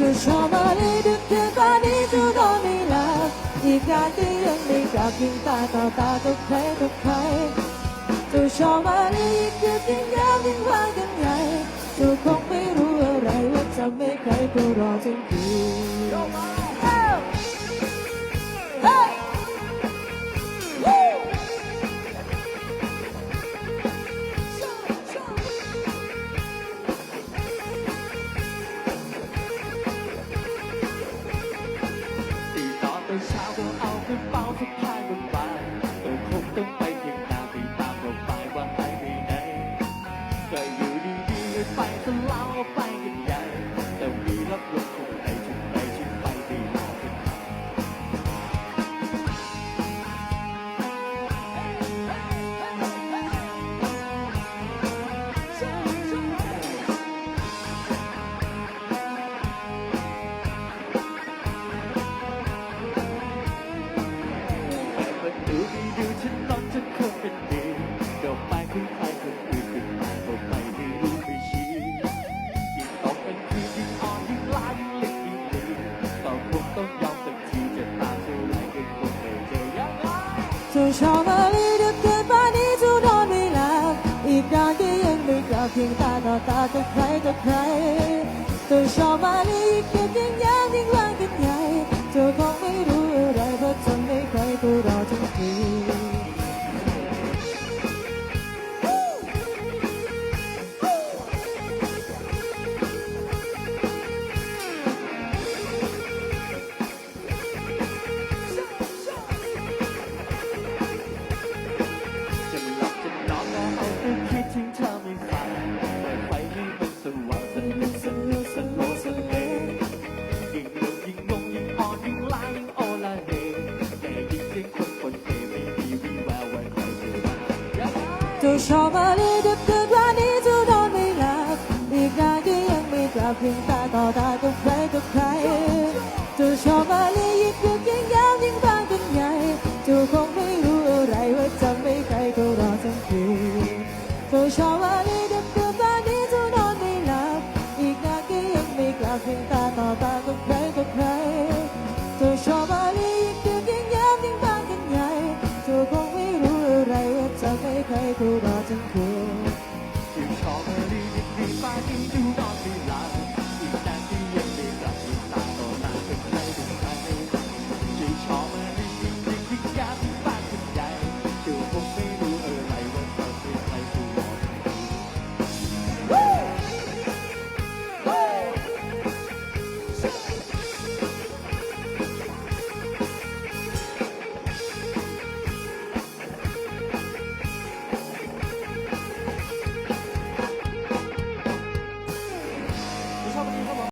จะชอบมาเลยดึกเกินตอนนี้จะนอนไม่หลับอีกอย่างก็ยังไม่กลับยิงตาต่อตากับใครกับใครจะชอบมาเลยอีกเกินยิ่งยาวยิ่งว่างกันไงจะคงไม่รู้อะไรว่าจะไม่ใครก็รอจนคืน ก็ เธอชอบมาลีดึกเกินป่านนี้จะนอนไม่หลับอีกนานก็ยังไม่กลับเพียงตาต่อตากับใครกับใครเธอชอบมาลีอีกเกินยิ่งยังยิ่งว่างกันใหญ่เธอคงไม่รู้ ไงจะชอบมาลีดึกเกินวันนี้จะนอนไม่หลับอีกนานก็ยังไม่กลับเพียงตาต่อตากับใครกับใครจะชอบมาลียิ่งดึกยิ่งยาวยิ่งบางกันใหญ่จะคงไม่รู้อะไรว่าจะไม่ใครก็รอทั้งคืนจะชอบมาลีดึกเกินวันนี้จะนอนไม่หลับอีกนานก็ยังไม่กลับเพียงตาต่อตากับใคร